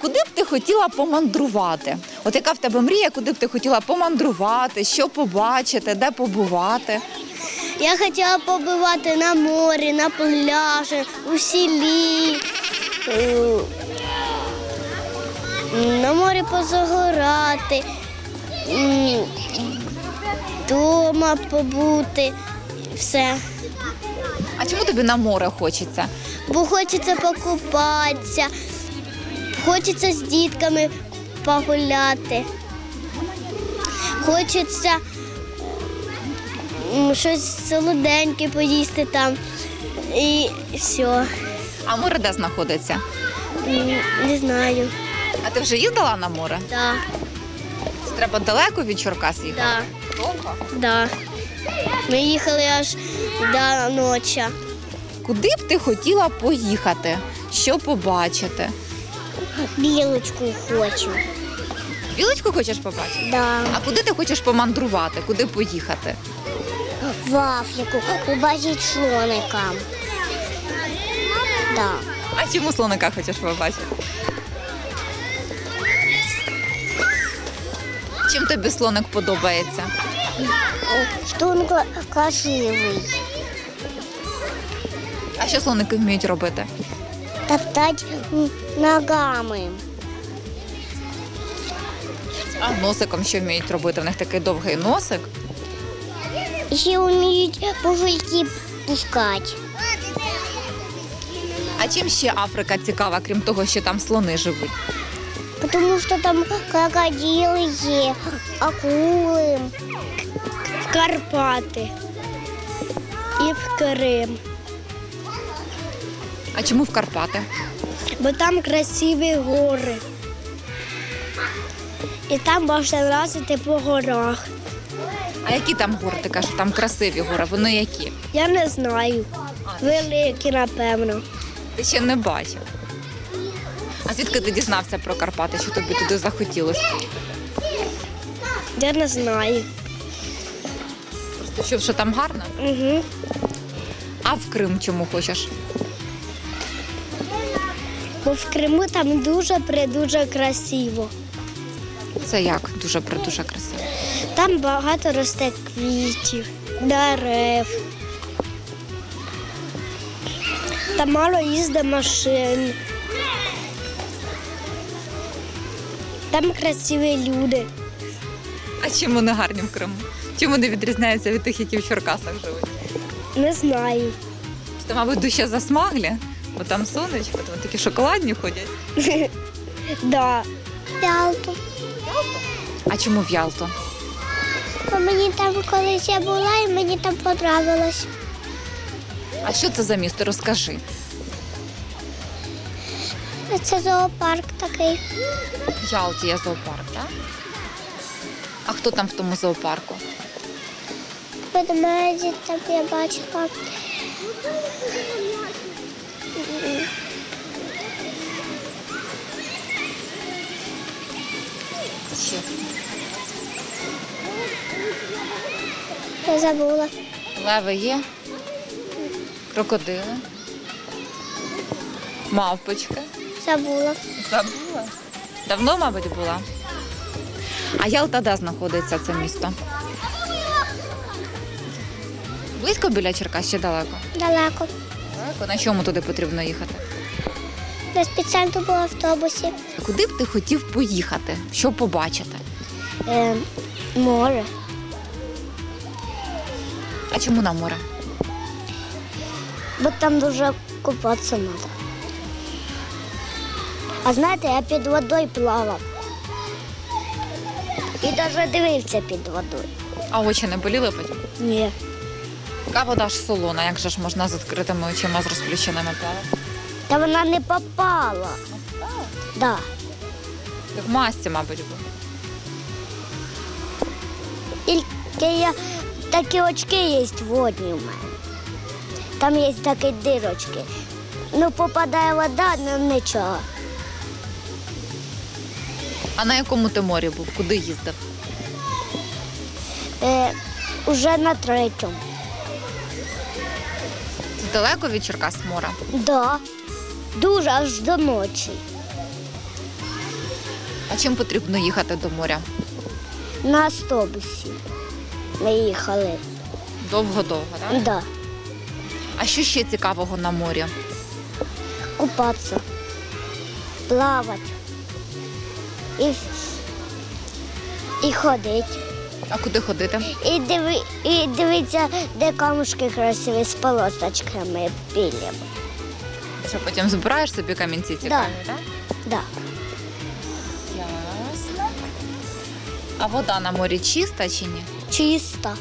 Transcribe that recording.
Куди б ти хотіла помандрувати? От яка в тебе мрія, куди б ти хотіла помандрувати, що побачити, де побувати? Я хотіла побувати на морі, на пляжі, у селі. е, На морі позагорати, м, дома побути, все. А чому тобі на море хочеться? Бо хочеться покупатися, хочеться з дітками погуляти. Хочеться щось солоденьке поїсти там. І все. А море де знаходиться? Не знаю. А ти вже їздила на море? Да, Це треба далеко від Черкас їхати? да, Довго? да. Ми їхали аж до ночі. Куди б ти хотіла поїхати? Що побачити? Білочку хочу. Білочку хочеш побачити? Да. А куди ти хочеш помандрувати? Куди поїхати? В Африку побачить слоника. Да. А чому слоника хочеш побачити? Чим тобі слоник подобається? Что он кра- красивый. А що слоники вміють робити? Топтать м, ногами. А носиком що вміють робити? В них такий довгий носик. Еще умеют пузырьки пускать. А чим ще Африка цікава, крім того, що там слони живуть? Потому что там крокодилы, акулы. В Карпаты. И в Крым. А чому в Карпати? Бо там красиві гори. І там можна лазити по горах. А які там гори? Ти кажеш, там красиві гори. Вони які? Я не знаю. Великі, напевно. Ти ще не бачив. А звідки ти дізнався про Карпати, що тобі туди захотілося? Я не знаю. Просто чув, що там гарно? Угу. А в Крим чому хочеш? Бо в Криму там дуже придуже красиво. Це як? Дуже дуже красиво. Там багато росте квітів, дерев. Там мало їздить машин. Там красиві люди. А чим вони гарні в Криму? Чим вони відрізняються від тих, які в Черкасах живуть? Не знаю. Це, мабуть, дужче засмаглі, бо там сонечко, то вони такі шоколадні ходять. Да. Ялту. А чому в Ялту? Бо мені там колись я була і мені там подобалось. А що це за місто? Розкажи. Це зоопарк такий. В Ялті є зоопарк, так? А хто там в тому зоопарку? Ведмеді там я бачила. Ще. Я забула. Леви є, крокодили, мавпочки. Забула. Забула. Давно, мабуть, була. А Ялта де знаходиться це місто? Близько біля Черкас чи далеко? Далеко. Далеко. На чому туди потрібно їхати? На спеціально був автобусі. Куди б ти хотів поїхати? Що побачити? Е, море. А чому на море? Бо там дуже купатися треба. А знаєте, я під водою плавав. І навіть дивився під водою. А очі не боліли потім? Ні. Така вода ж солона, як же ж можна з відкритими очима з розплющеними плавати? Та вона не попала. Да. Ти в масці, мабуть, був. Тільки я такі очки є водні в мене. Там є такі дирочки. Ну, попадає вода, ну нічого. А на якому ти морі був? Куди їздив? Е, уже на третьому. Далеко від Черкас мора? Да. Дуже аж до ночі. А чим потрібно їхати до моря? На автобусі ми їхали. Довго-довго, так? Да. А що ще цікавого на морі? Купатися, плавати і, і ходити. А куди ходити? І, диви, і дивіться, де камушки красиві з полосочками білими. Що потім збираєш собі камінці цікаві, так? Да. Ясно. А вода на морі чиста чи ні? Чиста.